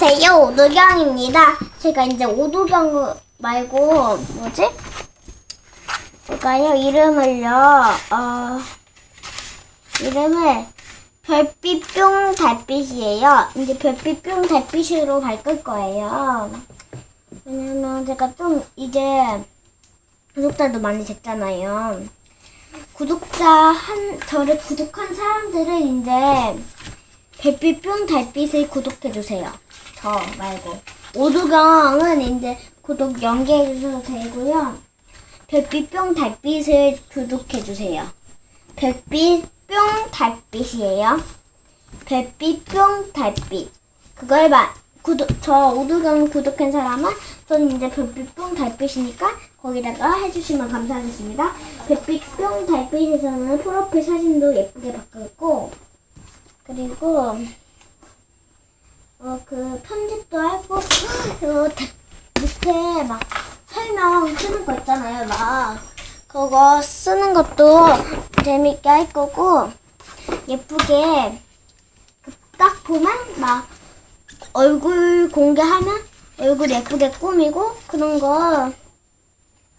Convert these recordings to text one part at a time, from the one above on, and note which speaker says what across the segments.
Speaker 1: 안녕하세요 오도경입니다. 제가 이제 오도경 말고 뭐지? 제가요 이름을요 어 이름을 별빛뿅 달빛이에요. 이제 별빛뿅 달빛으로 바꿀 거예요. 왜냐면 제가 좀 이제 구독자도 많이 됐잖아요. 구독자 한 저를 구독한 사람들은 이제 별빛뿅 달빛을 구독해 주세요. 저 말고 오두경은 이제 구독 연계해 주셔도 되고요. 별빛뿅 달빛을 구독해 주세요. 별빛뿅 달빛이에요. 별빛뿅 달빛 그걸 봐 구독 저 오두경 구독한 사람은 저는 이제 별빛뿅 달빛이니까 거기다가 해주시면 감사하겠습니다. 별빛뿅 달빛에서는 프로필 사진도 예쁘게 바꿨고 그리고 어 그 편집도 하고 어, 대- 밑에 막 설명 쓰는 거 있잖아요. 막 그거 쓰는 것도 재밌게 할 거고 예쁘게 그딱 보면 막 얼굴 공개하면 얼굴 예쁘게 꾸미고 그런 거.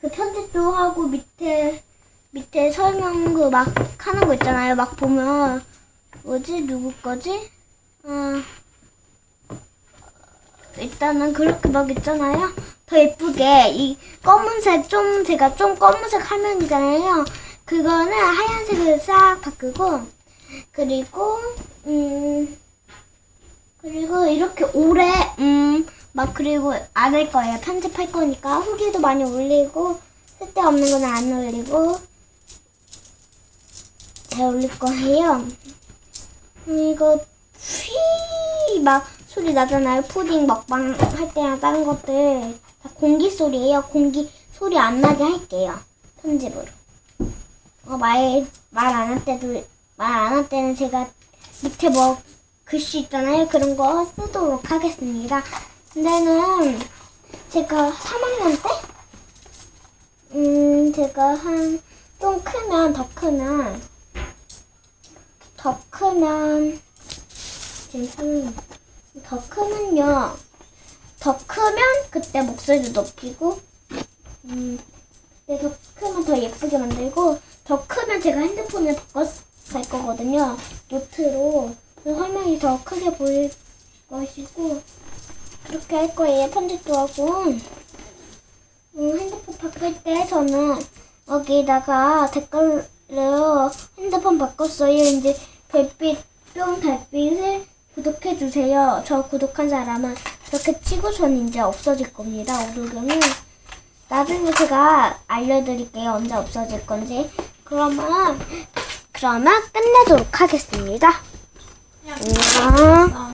Speaker 1: 그 편집도 하고 밑에 밑에 설명 그 막 하는 거 있잖아요. 막 보면 뭐지 누구 거지? 어, 일단은 그렇게 막 있잖아요. 더 예쁘게 이 검은색 좀 제가 좀 검은색 화면이잖아요. 그거는 하얀색으로 싹 바꾸고 그리고 음 그리고 이렇게 오래 음 막 그리고 안 할 거예요. 편집할 거니까 후기도 많이 올리고 쓸데없는 거는 안 올리고 잘 올릴 거예요. 이거 휘막 소리 나잖아요. 푸딩 먹방 할 때나 다른 것들 다 공기 소리예요. 공기 소리 안 나게 할게요. 편집으로. 어, 말 말 안 할 때도 말 안 할 때는 제가 밑에 뭐 글씨 있잖아요. 그런 거 쓰도록 하겠습니다. 근데는 제가 3학년 때, 음 제가 한 좀 크면 더 크면 더 크면 지금 더 크면요. 더 크면 그때 목소리도 높이고 음, 더 크면 더 예쁘게 만들고 더 크면 제가 핸드폰을 바꿔 갈 거거든요. 노트로 화면이 더 크게 보일 것이고 그렇게 할 거예요. 편집도 하고 음, 핸드폰 바꿀 때 저는 여기다가 댓글 로 핸드폰 바꿨어요. 이제 별빛 뿅 달빛을 구독해 주세요. 저 구독한 사람은 그렇게 치고 전 이제 없어질 겁니다. 오르경은 나중에 제가 알려드릴게요. 언제 없어질 건지. 그러면 그러면 끝내도록 하겠습니다. 안녕.